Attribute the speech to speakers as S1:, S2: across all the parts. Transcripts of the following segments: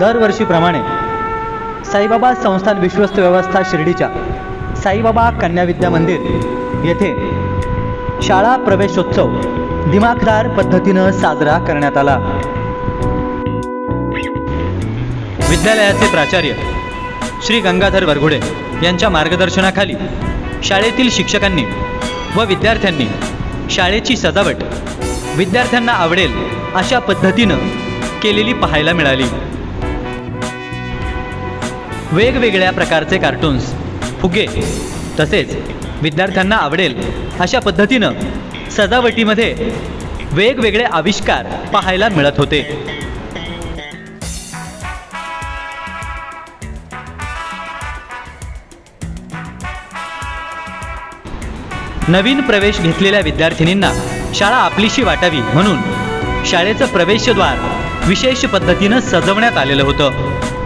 S1: दरवर्षीप्रमाणे साईबाबा संस्थान विश्वस्त व्यवस्था शिर्डीच्या साईबाबा कन्या विद्या मंदिर येथे शाळा प्रवेशोत्सव दिमाखदार पद्धतीनं साजरा करण्यात आला. विद्यालयाचे प्राचार्य श्री गंगाधर वरघुडे यांच्या मार्गदर्शनाखाली शाळेतील शिक्षकांनी व विद्यार्थ्यांनी शाळेची सजावट विद्यार्थ्यांना आवडेल अशा पद्धतीनं केलेली पाहायला मिळाली. वेगवेगळ्या प्रकारचे कार्टून्स फुगे तसेच विद्यार्थ्यांना आवडेल अशा पद्धतीनं सजावटीमध्ये वेगवेगळे आविष्कार पाहायला मिळत होते. नवीन प्रवेश घेतलेल्या विद्यार्थिनींना शाळा आपलीशी वाटावी म्हणून शाळेचं प्रवेशद्वार विशेष पद्धतीनं सजवण्यात आलेलं होतं.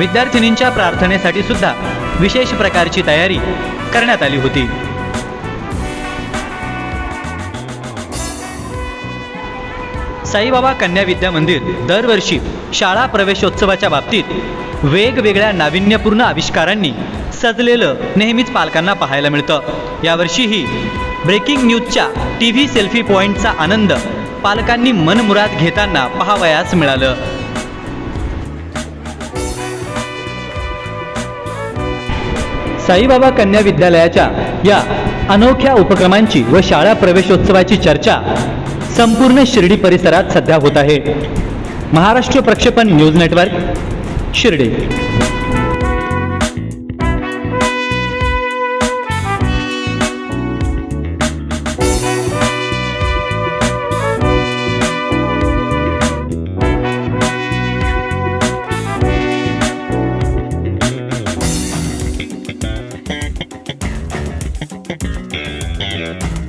S1: विद्यार्थिनींच्या प्रार्थनेसाठी सुद्धा विशेष प्रकारची तयारी करण्यात आली होती. साईबाबा कन्या विद्या मंदिर दरवर्षी शाळा प्रवेशोत्सवाच्या बाबतीत वेगवेगळ्या नाविन्यपूर्ण आविष्कारांनी सजलेलं नेहमीच पालकांना पाहायला मिळतं. यावर्षीही ब्रेकिंग न्यूजच्या टी व्ही सेल्फी पॉईंटचा आनंद पालकांनी मनमुराद घेताना पाहावयास मिळालं. साईबाबा कन्या विद्यालयाच्या या अनोख्या उपक्रमांची व शाळा प्रवेशोत्सवाची चर्चा संपूर्ण शिर्डी परिसरात सध्या होत आहे. महाराष्ट्र प्रक्षेपण news network Shirdi. Thank you.